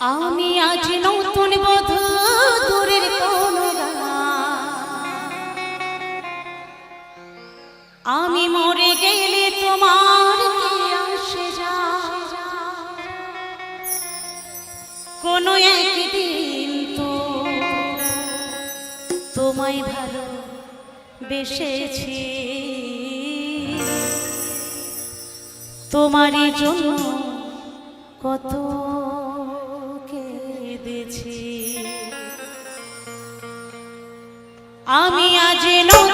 আমি আজ নতুন বধূ, দূরের কোন আমি মরে গেলে তোমার আসে যা? কোন একদিন তো তোমায় ভালো বেসেছি তোমারই জন্য কত আমি আজ নয়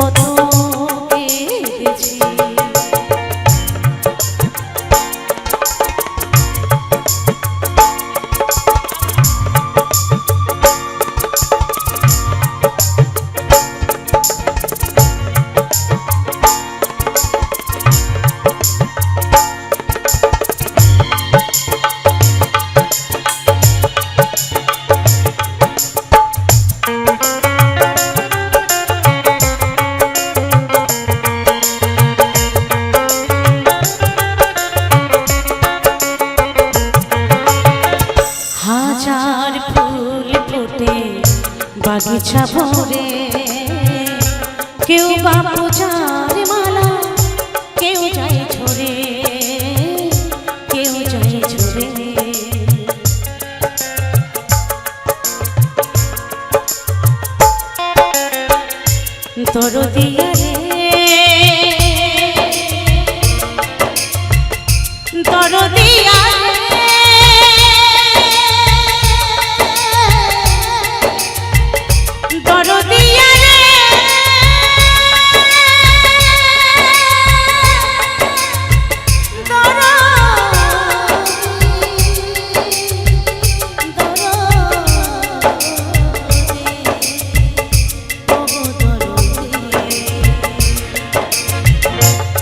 foto. মোছা ভরে। কেউ বা পূজার মালা কেউ যায় কেউ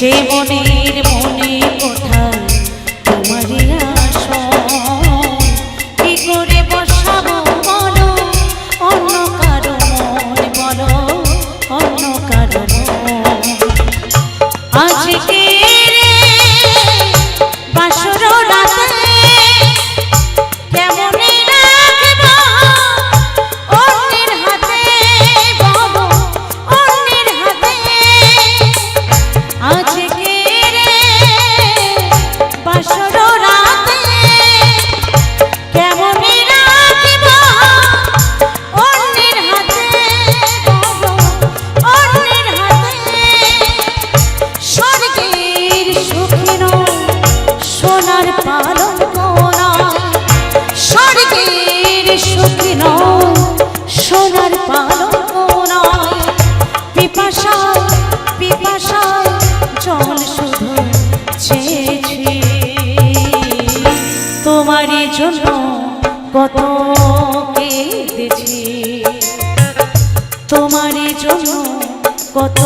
সে মনের সুখী নয় সোনার পালক নয়। পিপাসায় পিপাসায় জল শুধু চেয়েছি। তোমারই জন্য কত কেঁদেছি। তোমারই জন্য কত